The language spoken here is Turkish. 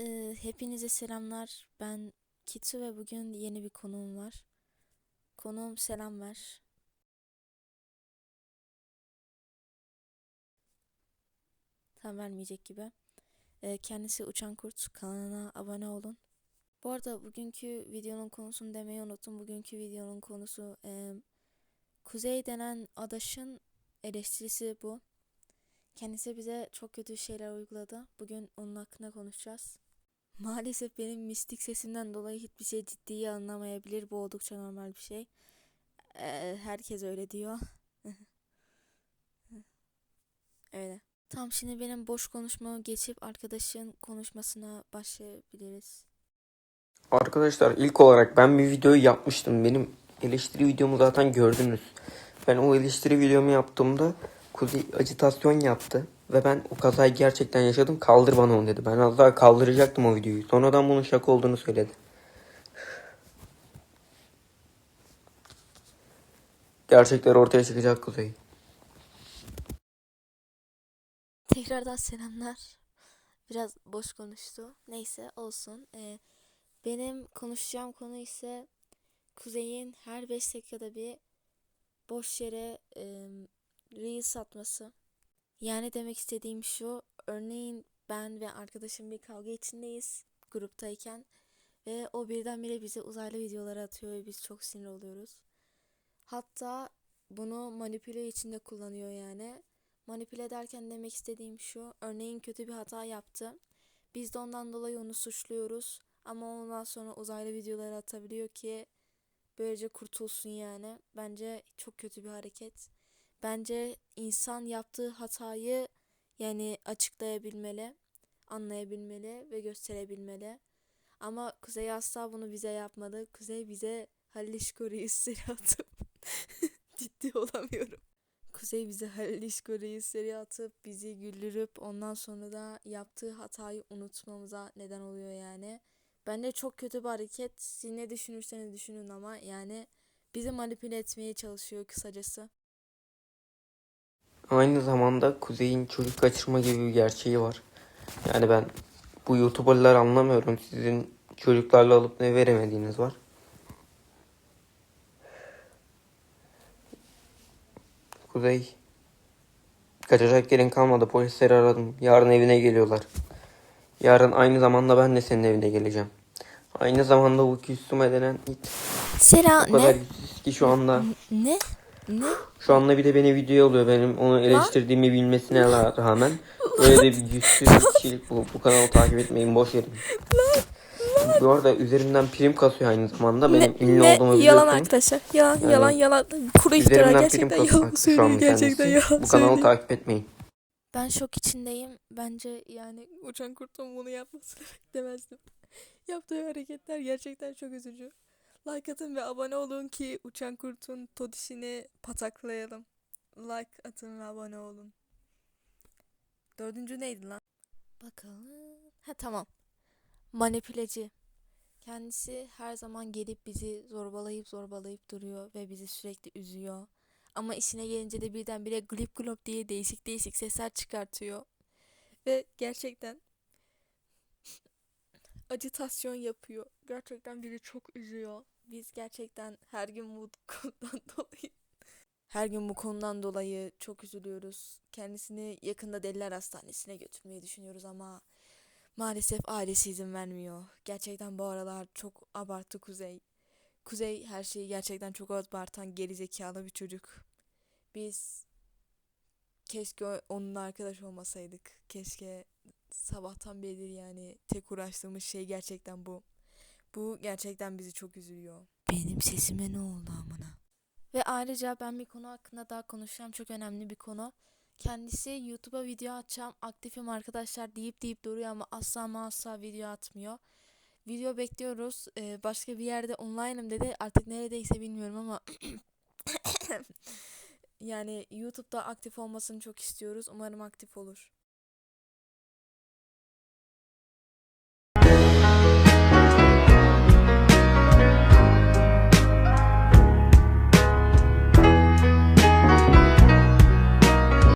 Ee, hepinize selamlar. Ben Kitsu ve bugün yeni bir konuğum var. Konuğum selam ver. Tam vermeyecek gibi. Ee, kendisi Uçan Kurt. Kanalına abone olun. Bu arada bugünkü videonun konusunu demeyi unuttum. Bugünkü videonun konusu e, Kuzey denen adaşın eleştirisi bu. Kendisi bize çok kötü şeyler uyguladı. Bugün onun hakkında konuşacağız. Maalesef benim mistik sesimden dolayı hiçbir şey ciddiye alınamayabilir. Bu oldukça normal bir şey. Ee, herkes öyle diyor. öyle. Tamam şimdi benim boş konuşmamı geçip arkadaşın konuşmasına başlayabiliriz. Arkadaşlar ilk olarak ben bir videoyu yapmıştım. Benim eleştiri videomu zaten gördünüz. Ben o eleştiri videomu yaptığımda Kuzey acitasyon yaptı. Ve ben o kazayı gerçekten yaşadım. Kaldır bana onu dedi. Ben az daha kaldıracaktım o videoyu. Sonradan bunun şaka olduğunu söyledi. Gerçekler ortaya çıkacak Kuzey. Tekrardan selamlar. Biraz boş konuştu. Neyse olsun. Ee, benim konuşacağım konu ise Kuzey'in her 5 dakikada bir boş yere e, reel satması. Yani demek istediğim şu. Örneğin ben ve arkadaşım bir kavga içindeyiz gruptayken ve o birdenbire bize uzaylı videoları atıyor ve biz çok sinir oluyoruz. Hatta bunu manipüle içinde kullanıyor yani. Manipüle ederken demek istediğim şu. Örneğin kötü bir hata yaptı. Biz de ondan dolayı onu suçluyoruz. Ama ondan sonra uzaylı videoları atabiliyor ki böylece kurtulsun yani. Bence çok kötü bir hareket. Bence insan yaptığı hatayı yani açıklayabilmeli, anlayabilmeli ve gösterebilmeli. Ama Kuzey asla bunu bize yapmadı. Kuzey bize Halil İşkor'u üstüne atıp ciddi olamıyorum. Kuzey bize Halil İşkor'u seri atıp bizi güldürüp ondan sonra da yaptığı hatayı unutmamıza neden oluyor yani. Bence çok kötü bir hareket. Siz ne düşünürseniz düşünün ama yani bizi manipüle etmeye çalışıyor kısacası. Aynı zamanda Kuzey'in çocuk kaçırma gibi bir gerçeği var. Yani ben bu YouTuber'ları anlamıyorum. Sizin çocuklarla alıp ne veremediğiniz var. Kuzey kaçacak yerin kalmadı. Polisleri aradım. Yarın evine geliyorlar. Yarın aynı zamanda ben de senin evine geleceğim. Aynı zamanda bu küstüme denen it Selam o kadar yüzsüz ki şu anda. Ne? Ne? Şu anda bir de beni videoya alıyor benim onu eleştirdiğimi bilmesine rağmen. Öyle de bir yüzsüz kişilik bu. Bu kanalı takip etmeyin boş verin. Bu arada üzerimden prim kasıyor aynı zamanda. Benim ünlü olduğumu biliyorsun. Yalan arkadaşlar. Yalan Yani yalan yalan. Kuru iftira gerçekten yalan söylüyor. Gerçekten yalan Bu kanalı takip etmeyin. Ben şok içindeyim. Bence yani Uçan Kurt'un bunu yapmasını beklemezdim. Yaptığı hareketler gerçekten çok üzücü. Like atın ve abone olun ki Uçan Kurt'un todişini pataklayalım. Like atın ve abone olun. Dördüncü neydi lan? Bakalım. Ha tamam. Manipüleci. Kendisi her zaman gelip bizi zorbalayıp zorbalayıp duruyor ve bizi sürekli üzüyor. Ama işine gelince de birdenbire glip glop diye değişik değişik sesler çıkartıyor. Ve gerçekten acitasyon yapıyor. Gerçekten bizi çok üzüyor. Biz gerçekten her gün bu konudan dolayı her gün bu konudan dolayı çok üzülüyoruz. Kendisini yakında deliler hastanesine götürmeyi düşünüyoruz ama maalesef ailesi izin vermiyor. Gerçekten bu aralar çok abarttı Kuzey. Kuzey her şeyi gerçekten çok abartan geri zekalı bir çocuk. Biz keşke onunla arkadaş olmasaydık. Keşke sabahtan beridir yani tek uğraştığımız şey gerçekten bu. Bu gerçekten bizi çok üzülüyor. Benim sesime ne oldu amına? Ve ayrıca ben bir konu hakkında daha konuşacağım. Çok önemli bir konu. Kendisi YouTube'a video atacağım, aktifim arkadaşlar deyip deyip duruyor ama asla ama asla video atmıyor. Video bekliyoruz. Ee, başka bir yerde online'ım dedi. Artık neredeyse bilmiyorum ama yani YouTube'da aktif olmasını çok istiyoruz. Umarım aktif olur.